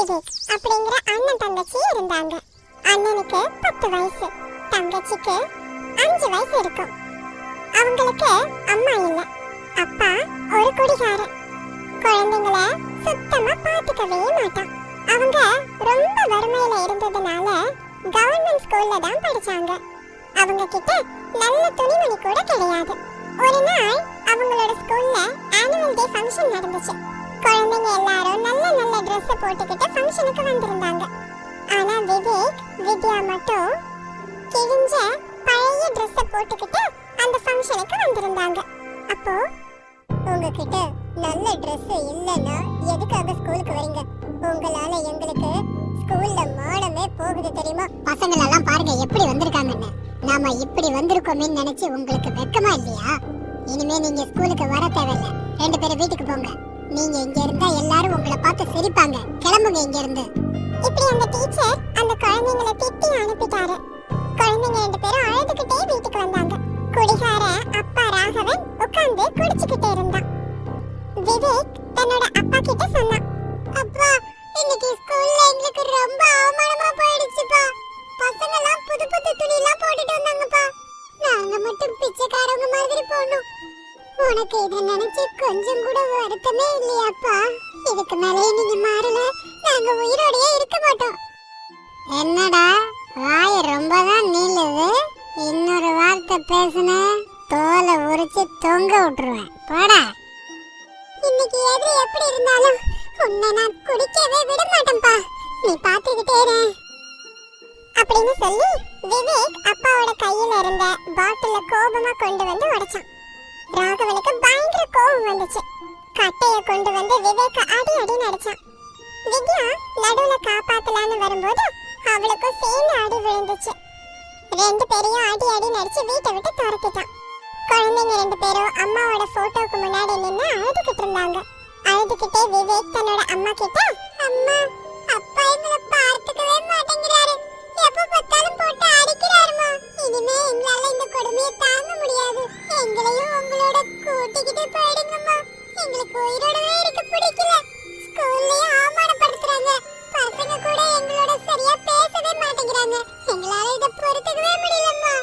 விவேக் அப்படிங்கிற அண்ணன் தங்கச்சி இருந்தாங்க. அண்ணனுக்கு பத்து வயசு தங்கச்சிக்கு அஞ்சு வயசு இருக்கும். அவங்களுக்கு அம்மா இல்ல அப்பா ஒரு குடிகாரன் குழந்தைங்கள சுத்தமா பாத்துக்கவே மாட்டான். அவங்க ரொம்ப வறுமையில இருந்ததுனால கவர்மெண்ட் ஸ்கூல்ல தான் படிச்சாங்க. அவங்க கிட்ட நல்ல துணிமணி கூட கிடையாது. ஒரு நாள் அவங்களோட ஸ்கூல்ல ஆனுவல் டே ஃபங்க்ஷன் நடந்துச்சு. குழந்தைங்க எல்லாரும் நல்ல நல்ல ட்ரெஸ் போட்டுக்கிட்டு ஃபங்க்ஷனுக்கு வந்திருந்தாங்க. ஆனா விவேக் வித்யா மட்டும் கிழிஞ்ச பழைய ட்ரெஸ் போட்டுக்கிட்டு அந்த ஃபங்க்ஷனுக்கு வந்திருந்தாங்க. அப்போ உங்ககிட்ட நல்ல ட்ரெஸ் இல்லைன்னா எதுக்காக ஸ்கூலுக்கு வரீங்க? உங்களால எங்களுக்கு ஸ்கூல்ல மானமே போகுது தெரியுமா? பசங்கள எல்லாம் பாருங்க எப்படி வந்திருக்காங்கன்னு. நாம இப்படி வந்திருக்கோமே நினைச்சு உங்களுக்கு வெக்கமா இல்லையா? இனிமே நீங்க ஸ்கூலுக்கு வர தேவையில்லை. ரெண்டு பேரும் வீட்டுக்கு போங்க. நீங்க இங்க இருந்தா எல்லாரும் உங்களை பார்த்து சிரிப்பாங்க. கிளம்புங்க இங்க இருந்து இப்படி அந்த டீச்சர் அந்த குழந்தைங்களை திட்டி அனுப்பிட்டாரு. குழந்தைங்க ரெண்டு பேரும் அழுதுகிட்டே வீட்டுக்கு வந்தாங்க. குடிகார அப்பா ராகவன் உட்கார்ந்து குடிச்சுக்கிட்டே இருந்தான். விவேக் தன்னோட அப்பா கிட்ட சொன்னான். அப்பா இன்னைக்கு ஸ்கூல்ல எங்களுக்கு ரொம்ப அவமானமா போயிடுச்சுப்பா. பசங்க எல்லாம் புது புது துணி எல்லாம் போட்டுட்டு வந்தாங்கப்பா. நாங்க மட்டும் பிச்சைக்காரங்க மாதிரி போனோம் உனக்கு இதை நினைச்சு கொஞ்சம் கூட வருத்தமே இல்லையாப்பா? இதுக்கு மேலே நீங்க மாறல. நாங்க உயிரோடயே இருக்க மாட்டோம். என்னடா? வாய் ரொம்ப தான் நீளுது. இன்னொரு வார்த்தை பேசுன தோலை உரிச்சு தொங்க விட்டுருவேன். போடா. இன்னைக்கு எது எப்படி இருந்தாலும் உன்னை நான் குடிக்கவே விட மாட்டேன்பா நீ பாத்துக்கிட்டே அப்படின்னு சொல்லி விவேக் அப்பாவோட கையில இருந்த பாட்டில கோபமா கொண்டு வந்து உடைச்சான். ராகவனுக்கு பயங்கர கோபம் வந்துச்சு. கட்டைய கொண்டு வந்து விவேக அடி அடி நடிச்சான் வித்யா நடுவுல காப்பாத்தலான்னு வரும்போது அவளுக்கும் சேர்ந்து அடி விழுந்துச்சு. ரெண்டு பேரையும் அடி அடி நடிச்சு வீட்டை விட்டு துரத்திட்டான். குழந்தைங்க ரெண்டு பேரும் அம்மாவோட போட்டோக்கு முன்னாடி நின்று அழுதுகிட்டு இருந்தாங்க. அழுதுகிட்டே விவேக் தன்னோட அம்மா கிட்ட அம்மா கூட்டிக்கிட்டு போயிடுங்கம்மா எங்களுக்கு உயிரோடவே இருக்க பிடிக்கல. ஸ்கூல்லயே அவமானப்படுத்துறாங்க. பசங்க கூட எங்களோட சரியா பேசவே மாட்டேங்கிறாங்க. எங்களால இத பொறுத்துக்கவே முடியலம்மா.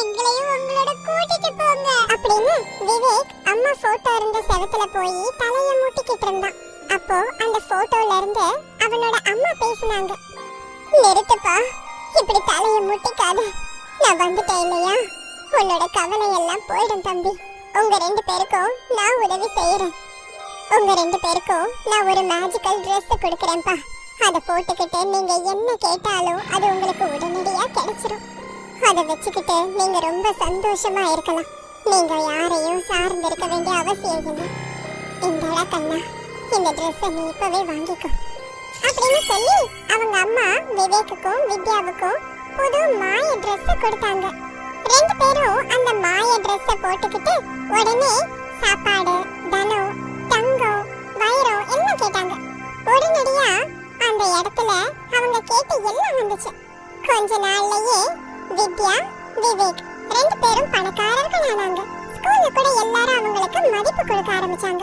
எங்களையும் உங்களோட கூட்டிட்டு போங்க. அப்படின்னு விவேக் அம்மா போட்டோ இருந்த செவத்துல போய் தலைய முட்டிக்கிட்டு இருந்தான். அப்போ அந்த போட்டோல இருந்து அவனோட அம்மா பேசினாங்க. நிறுத்துப்பா. இப்படி தலைய முட்டிக்காத. நான் வந்துட்டேன் இல்லையா? உன்னோட கவலை எல்லாம் போயிடும் தம்பி. உங்க ரெண்டு பேருக்கும் நான் உதவி செய்யறேன் உங்க ரெண்டு பேருக்கும் நான் ஒரு மேஜிக்கல் ட்ரெஸ் கொடுக்கறேன்ப்பா. அதை போட்டுக்கிட்டு நீங்க என்ன கேட்டாலும் அது உங்களுக்கு உடனடியா கிடைச்சிரும். அதை வச்சுக்கிட்டு நீங்க ரொம்ப சந்தோஷமா இருக்கலாம். நீங்க யாரையும் சார்ந்து இருக்க வேண்டிய அவசியம் இல்லை. இந்தடா கண்ணா இந்த ட்ரெஸ்ஸை நீ இப்பவே வாங்கிக்கோ. அப்படின்னு சொல்லி அவங்க அம்மா விவேக்குக்கும் வித்யாவுக்கும் புது மாய Dress கொடுத்தாங்க. போட்டுக்கிட்டு உடனே சாப்பாடு தனம் தங்கம் வைரம் எல்லாம் கேட்டாங்க. உடனடியா அந்த இடத்துல அவங்க கேட்ட எல்லாம் வந்துச்சு. கொஞ்ச நாள்லயே வித்யா விவேக் ரெண்டு பேரும் பணக்காரர்கள் ஆனாங்க ஸ்கூல்ல கூட எல்லாரும் அவங்களுக்கு மதிப்பு கொடுக்க ஆரம்பிச்சாங்க.